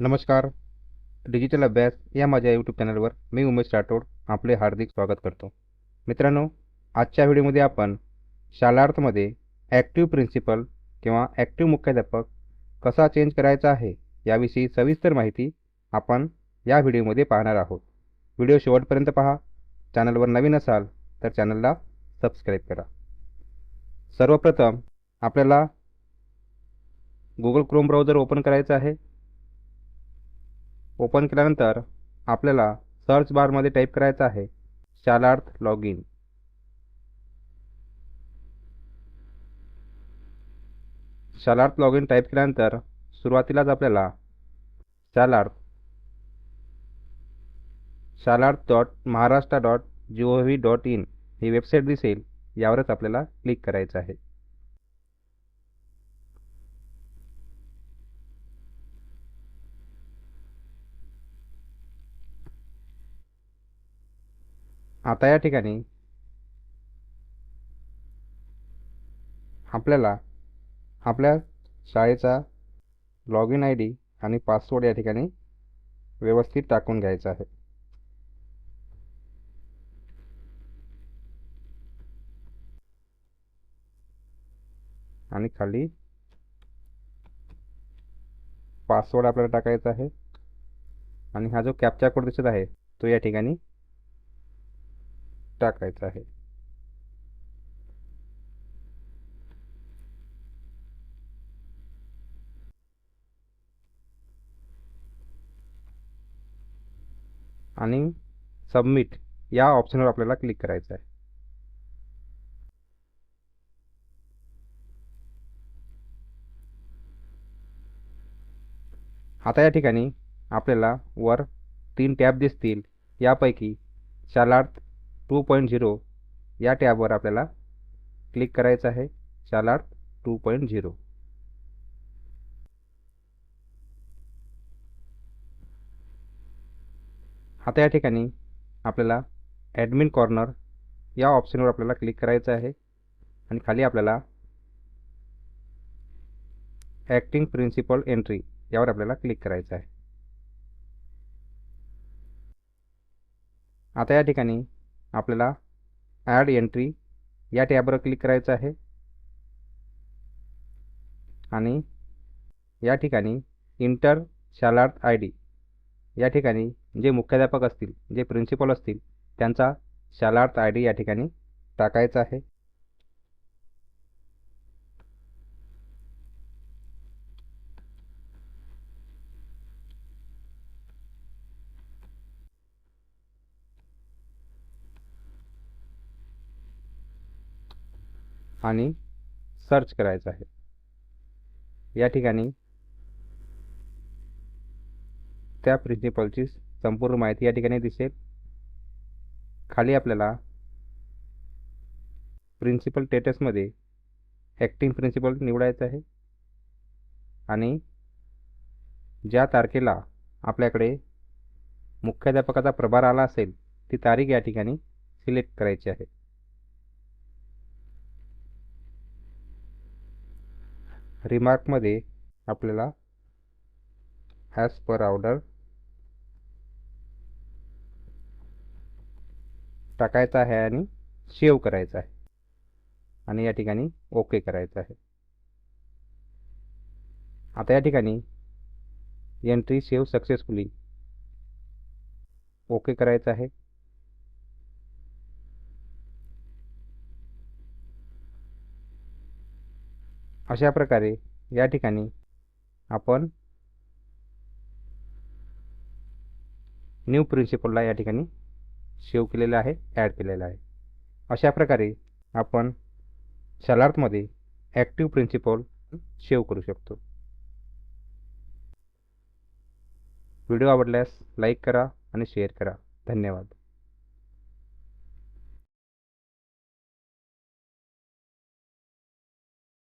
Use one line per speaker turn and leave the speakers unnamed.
नमस्कार. डिजिटल अभ्यास या माझ्या यूट्यूब चॅनलवर मी उमेश राठोड आपले हार्दिक स्वागत करतो. मित्रांनो आजच्या व्हिडिओमध्ये आपण शालार्थमध्ये ॲक्टिव्ह प्रिन्सिपल किंवा ॲक्टिव्ह मुख्याध्यापक कसा चेंज करायचा आहे याविषयी सविस्तर माहिती आपण या व्हिडिओमध्ये पाहणार आहोत. व्हिडिओ शेवटपर्यंत पहा. चॅनलवर नवीन असाल तर चॅनलला सबस्क्राईब करा. सर्वप्रथम आपल्याला गुगल क्रोम ब्राउझर ओपन करायचं आहे. ओपन केल्यानंतर आपल्याला सर्च बारमध्ये टाईप करायचं आहे. Shalarth log in Shalarth log in type केल्यानंतर सुरुवातीलाच आपल्याला Shalarth Shalarth dot Maharashtra dot G O V dot in he website दिसेल यावरच आपल्याला क्लिक करायचं आहे. आता या ठिकाणी आपल्याला आपल्या शाळेचा लॉग इन आय डी आणि पासवर्ड या ठिकाणी व्यवस्थित टाकून घ्यायचा आहे. आणि खाली पासवर्ड आपल्याला टाकायचा आहे. आणि हा जो कॅपचा कोड दिसत आहे तो या ठिकाणी टाकायचं आहे. आणि सबमिट या ऑप्शनवर आपल्याला क्लिक करायचं आहे. आता या ठिकाणी आपल्याला वर तीन टॅब दिसतील. यापैकी शालार्थ टू पॉईंट झिरो या टॅबवर आपल्याला क्लिक करायचं आहे. Shalarth two point zero. आता या ठिकाणी आपल्याला ॲडमिन कॉर्नर या ऑप्शनवर आपल्याला क्लिक करायचं आहे. आणि खाली आपल्याला ॲक्टिंग प्रिन्सिपल एंट्री यावर आपल्याला क्लिक करायचं आहे. आता या ठिकाणी आपल्याला ॲड एंट्री या टॅबवर क्लिक करायचं आहे. आणि या ठिकाणी इंटर शालार्थ आय डी या ठिकाणी जे मुख्याध्यापक असतील जे प्रिन्सिपल असतील त्यांचा शालार्थ आय डी या ठिकाणी टाकायचा आहे. आणि सर्च करायचं आहे. या ठिकाणी त्या प्रिन्सिपलची संपूर्ण माहिती या ठिकाणी दिसेल. खाली आपल्याला प्रिन्सिपल स्टेटसमध्ये ॲक्टिंग प्रिन्सिपल निवडायचं आहे. आणि ज्या तारखेला आपल्याकडे मुख्याध्यापकाचा प्रभार आला असेल ती तारीख या ठिकाणी सिलेक्ट करायची आहे. रिमार्कमध्ये आपल्याला ॲज पर ऑर्डर टाकायचा आहे आणि सेव्ह करायचा आहे. आणि या ठिकाणी ओके करायचं आहे. आता या ठिकाणी एंट्री सेव्ह सक्सेसफुली ओके करायचं आहे. अशा प्रकारे या ठिकाणी आपण न्यू प्रिन्सिपलला या ठिकाणी सेव्ह केलेलं आहे ॲड केलेलं आहे. अशा प्रकारे आपण शालार्थमध्ये ॲक्टिव्ह प्रिन्सिपल सेव्ह करू शकतो. व्हिडिओ आवडल्यास लाईक करा आणि शेअर करा. धन्यवाद.